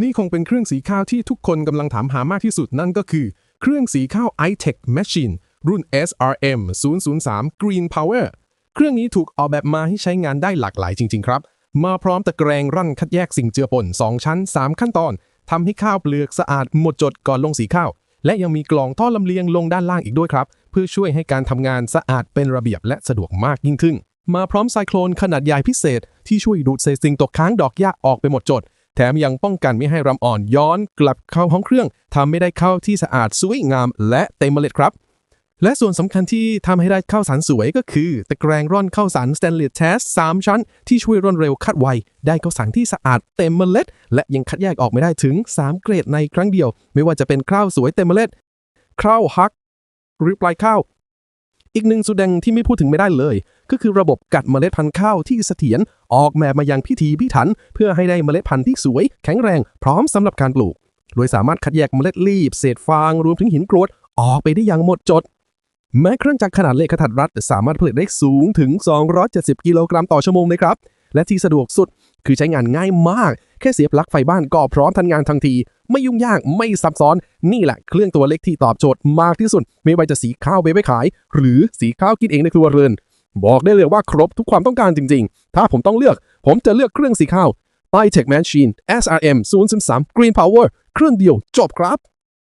นี่คงเป็นเครื่องสีข้าวที่ทุกคนกำลังถามหามากที่สุดนั่นก็คือ เครื่องสีข้าว iTech Machine รุ่น SRM 003 Green Power เครื่องนี้ถูกออกแบบมาให้ใช้งานได้หลากหลายจริง ๆ ครับ มาพร้อมตะแกรงรั่นคัดแยกสิ่งเจือปน 2 ชั้น 3 ขั้นตอนทำให้ข้าวเปลือกสะอาดหมดจดก่อนลงสีข้าว และยังมีกล่องท่อลำเลียงลงด้านล่างอีกด้วยครับ เพื่อช่วยให้การทำงานสะอาดเป็นระเบียบและสะดวกมากยิ่งขึ้น มาพร้อมไซโคลนขนาดใหญ่พิเศษที่ช่วยดูดเศษสิ่งตกค้างดอกหญ้าออกไปหมดจด แถมยังป้องกันไม่ให้รำอ่อนย้อนกลับเข้าห้องเครื่องทำไม่ได้เข้าที่สะอาดสวยงาม และเต็มเมล็ดครับ และส่วนสำคัญที่ทำให้ได้ข้าวสารสวยก็คือ ตะแกรงร่อนข้าวสารสแตนเลสแทส3ชั้น ที่ช่วยร่อนเร็วคัดไว ได้ข้าวสารที่สะอาดเต็มเมล็ด และยังคัดแยกออกไม่ได้ถึง 3 เกรดในครั้งเดียว ไม่ว่าจะเป็นข้าวสวยเต็มเมล็ดข้าวฮักหรือปลายข้าว อีกหนึ่งสุดแดงที่ไม่พูดถึงไม่ได้เลย ก็คือระบบกัดเมล็ดพันธุ์ข้าวที่เสถียรออกแบบมาอย่างพิถีพิถัน เพื่อให้ได้เมล็ดพันธุ์ที่สวย แข็งแรง พร้อมสำหรับการปลูก โดยสามารถคัดแยกเมล็ดรีบ เศษฟาง รวมถึงหินกรวดออกไปได้อย่างหมดจด แม้เครื่องจักรขนาดเล็กขนาดรัดสามารถผลิตได้สูงถึง 270 กิโลกรัมต่อชั่วโมงนะครับ และที่สะดวกสุดคือใช้งานง่ายมาก แค่เสียบปลั๊กไฟบ้านก็พร้อมทันงานทันที ไม่ยุ่งยากไม่ซับซ้อนนี่แหละเครื่องตัวเล็กที่ตอบโจทย์มากที่สุด ไม่ว่าจะสีข้าวไปไว้ขาย หรือสีข้าวกินเองในครัวเรือนบอกได้เลยว่าครบทุกความต้องการจริง ๆ ถ้าผมต้องเลือก ผมจะเลือกเครื่องสีข้าว iTech Machine SRM 003 Green Power เครื่องเดียวจบครับ